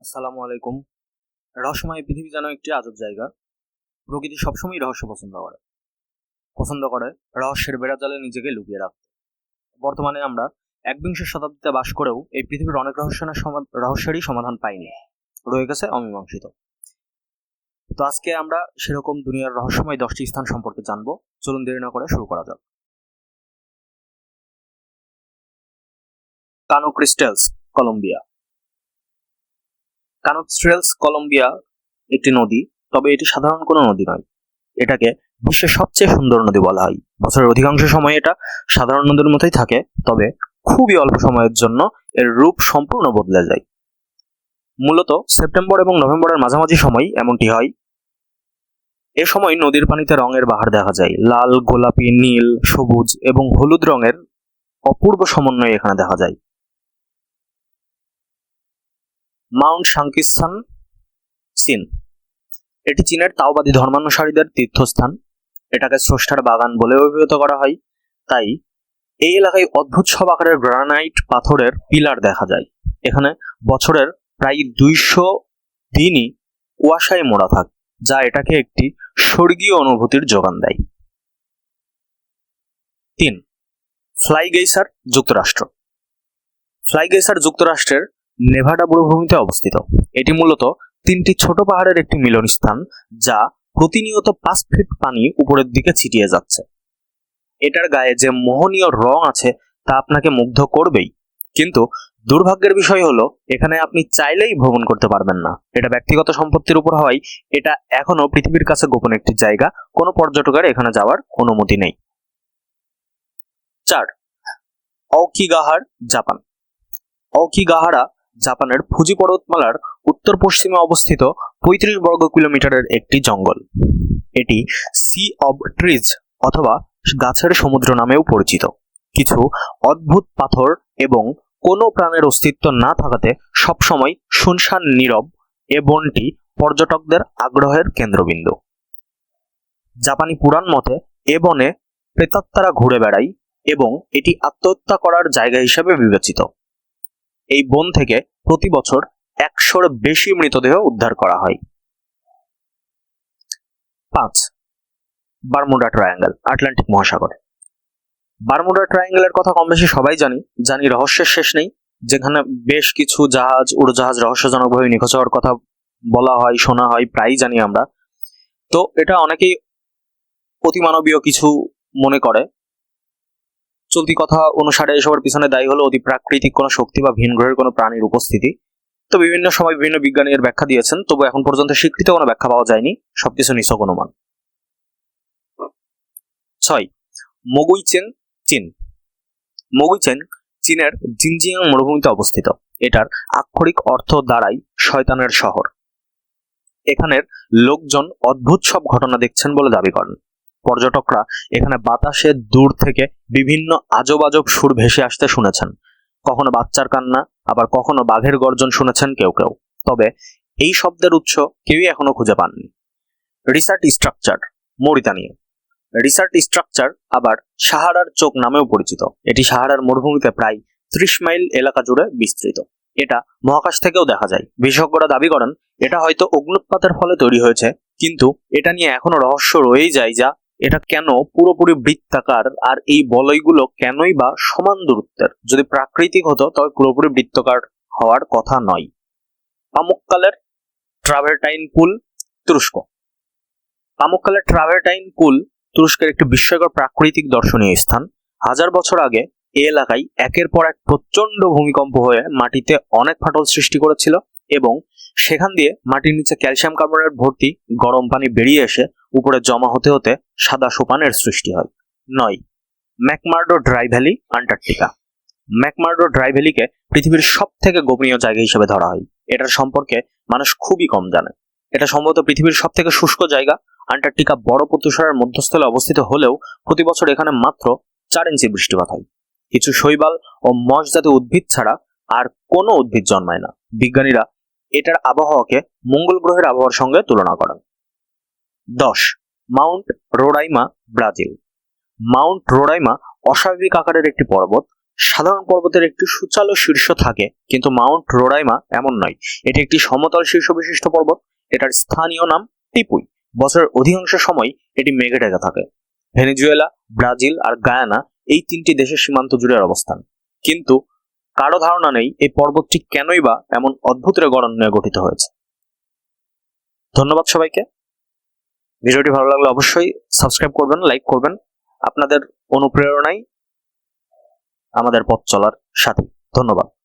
আসসালামু আলাইকুম। রহস্যময় পৃথিবী যেন একটি আজব জায়গা। প্রকৃতি সবসময় রহস্য পছন্দ করে। পছন্দ করে রহস্যের বেড়াজালে নিজেকে লুকিয়ে রাখতে। বর্তমানে আমরা একবিংশ শতাব্দীতে বাস করেও এই পৃথিবীর অনেক রহস্যের রহস্যেরই সমাধান পাইনি। রয়ে গেছে অমীমাংসিত। তো আজকে আমরা সেরকম দুনিয়ার রহস্যময় দশটি স্থান সম্পর্কে জানব। চলুন দেরি না করে শুরু করা যাক। Cano Cristales, Colombia. Cano Cristales Colombia একটি নদী, তবে এটি সাধারণ কোনো নদী নয়। এটাকে বিশ্বের সবচেয়ে সুন্দর নদী বলা হয়। বছরের অধিকাংশ সময় এটা সাধারণ নদীর মতোই থাকে, তবে খুবই অল্প সময়ের জন্য এর রূপ সম্পূর্ণ বদলে যায়। মূলত সেপ্টেম্বর এবং নভেম্বরের মাঝামাঝি সময় এমনটি হয়। এ সময় নদীর পানিতে রঙের বাহার দেখা যায়। লাল, গোলাপি, নীল, সবুজ এবং হলুদ রঙের অপূর্ব সমন্বয় এখানে দেখা যায়। মাউন্ট সাংকিস্তান চীন। এটি চীনের তাওবাদী ধর্মানুসারীদের তীর্থস্থান। এটাকে স্রষ্টার বাগান বলে অভিহিত করা হয়। তাই এই এলাকায় অদ্ভুত সব আকারের গ্রানাইট পাথরের পিলার দেখা যায়। এখানে বছরের প্রায় দুইশো দিনই কুয়াশায় মোড়া থাকে, যা এটাকে একটি স্বর্গীয় অনুভূতির যোগান দেয়। তিন, ফ্লাইগেইসার যুক্তরাষ্ট্র। ফ্লাইগেইসার যুক্তরাষ্ট্রের নেভাডা মরুভূমিতে অবস্থিত। এটি মূলত তিনটি ছোট পাহাড়ের একটি মিলনস্থান যা প্রতিনিয়ত পাঁচ ফিট পানি উপরের দিকে ছিটিয়ে যাচ্ছে। এটার গায়ে যে মোহনীয় রং আছে তা আপনাকে মুগ্ধ করবেই। কিন্তু দুর্ভাগ্যের বিষয় হলো, এখানে আপনি চাইলেই ভ্রমণ করতে পারবেন না। এটা ব্যক্তিগত সম্পত্তির উপর হওয়ায় এটা এখনও পৃথিবীর কাছে গোপন একটি জায়গা। কোনো পর্যটকের এখানে যাওয়ার অনুমতি নেই। চার, অকিগাহার, জাপান। অকিগাহারা জাপানের ফুজি পর্বতমালার উত্তর পশ্চিমে অবস্থিত পঁয়ত্রিশ বর্গ কিলোমিটারের একটি জঙ্গল। এটি সি অব ট্রিজ অথবা গাছের সমুদ্র নামেও পরিচিত। কিছু অদ্ভুত পাথর এবং কোনো প্রাণের অস্তিত্ব না থাকাতে সবসময় শুনশান নীরব এ বনটি পর্যটকদের আগ্রহের কেন্দ্রবিন্দু। জাপানি পুরাণ মতে এ বনে প্রেতাত্মারা ঘুরে বেড়ায় এবং এটি আত্মহত্যা করার জায়গা হিসেবে বিবেচিত। এই বন থেকে প্রতি বছর একশোর বেশি মৃতদেহ উদ্ধার করা হয়। পাঁচ, বারমুডা ট্রায়াঙ্গেল, আটলান্টিক মহাসাগরে। বারমুডা ট্রায়াঙ্গেলের কথা কম বেশি সবাই জানি জানি রহস্যের শেষ নেই। যেখানে বেশ কিছু জাহাজ, উড়োজাহাজ রহস্যজনকভাবে নিখোঁজ হওয়ার কথা বলা হয়, শোনা হয়, প্রায়ই জানি আমরা। তো এটা অনেকেই অতিমানবীয় কিছু মনে করে। চলতি কথা অনুসারে এসবের পিছনে দায়ী হলো অতি প্রাকৃতিক কোনো শক্তি বা ভিন গ্রহের কোনো প্রাণীর উপস্থিতি। তো বিভিন্ন সময় বিভিন্ন বিজ্ঞানী এর ব্যাখ্যা দিয়েছেন, তবু এখন পর্যন্ত স্বীকৃত কোনো ব্যাখ্যা পাওয়া যায়নি, সবকিছু নিছক অনুমান। ছয় মগুইচেন চীন মগুইচেন চীনের জিনজিয়াং মরুভূমিতে অবস্থিত। এটার আক্ষরিক অর্থ দাঁড়াই শয়তানের শহর। এখানের লোকজন অদ্ভুত সব ঘটনা দেখছেন বলে দাবি করেন। পর্যটকরা এখানে বাতাসে দূর থেকে বিভিন্ন আজব আজব সুর ভেসে আসতে শুনেছেন। কখনো বাচ্চার কান্না, আবার কখনো বাঘের গর্জন শুনেছেন কেউ কেউ। তবে এই শব্দের উৎস কেউই এখনও খুঁজে পাননি। রিসার্ট স্ট্রাকচার, মরিতানিয়া। রিসার্ট স্ট্রাকচার আবার সাহারার চোখ নামেও পরিচিত। এটি সাহারার মরুভূমিতে প্রায় ত্রিশ মাইল এলাকা জুড়ে বিস্তৃত। এটা মহাকাশ থেকেও দেখা যায়। বিশেষজ্ঞরা দাবি করেন, এটা হয়তো অগ্নুৎপাতের ফলে তৈরি হয়েছে, কিন্তু এটা নিয়ে এখনও রহস্য রয়েই যায় যা এটা কেন পুরোপুরি বৃত্তাকার আর এই বলয়গুলো কেনই বা সমান দূরত্বের? যদি প্রাকৃতিক হতো, তবে পুরোপুরি বৃত্তাকার হওয়ার কথা নয়। পামুককালের ট্রাভেরটাইন পুল তুরস্ক। পামুককালের ট্রাভেরটাইন পুল তুরস্কের একটি বিস্ময়কর প্রাকৃতিক দর্শনীয় স্থান। হাজার বছর আগে এ এলাকায় একের পর এক প্রচণ্ড ভূমিকম্প হয়ে মাটিতে অনেক ফাটল সৃষ্টি করেছিল এবং সেখান দিয়ে মাটির নিচে ক্যালসিয়াম কার্বনেট ভর্তি গরম পানি বেরিয়ে এসে উপরে জমা হতে হতে সাদা সোপানের সৃষ্টি হয়। নয়, McMurdo dry valley, Antarctica. McMurdo dry ভ্যালিকে পৃথিবীর সব থেকে গোপনীয় জায়গা হিসেবে ধরা হয়। এটার সম্পর্কে মানুষ খুবই কম জানে। এটা সম্ভবত পৃথিবীর সব থেকে শুষ্ক জায়গা। আন্টার্কটিকা বড় ও মধ্যস্থলে অবস্থিত হলেও প্রতি বছর এখানে মাত্র চার ইঞ্চি বৃষ্টিপাত হয়। কিছু শৈবাল ও মশ জাতীয় উদ্ভিদ ছাড়া আর কোনো উদ্ভিদ জন্মায় না। বিজ্ঞানীরা এটার আবহাওয়াকে মঙ্গল গ্রহের আবহাওয়ার সঙ্গে তুলনা করেন। দশ। Mount Roraima Brazil. Mount Roraima অস্বাভাবিক আকারের একটি পর্বত। সাধারণ পর্বতের একটি সুচালো শীর্ষ থাকে, কিন্তু মাউন্ট রোরাইমা এমন নয়। এটি একটি সমতল শীর্ষ বিশিষ্ট পর্বত। এটার স্থানীয় নাম টিপুই। বছরের অধিকাংশ সময় এটি মেঘে ঢেকে থাকে। ভেনেজুয়েলা, ব্রাজিল আর গায়ানা এই তিনটি দেশের সীমান্ত জুড়ে অবস্থান। কিন্তু কারও ধারণা নেই এই পর্বতটি কেনই বা এমন অদ্ভুত গণনে গঠিত হয়েছে। ধন্যবাদ সবাইকে। ভিডিওটি ভালো লাগলে অবশ্যই সাবস্ক্রাইব করবেন, লাইক করবেন। আপনাদের অনুপ্রেরণাই আমাদের পথ চলার সাথে। ধন্যবাদ।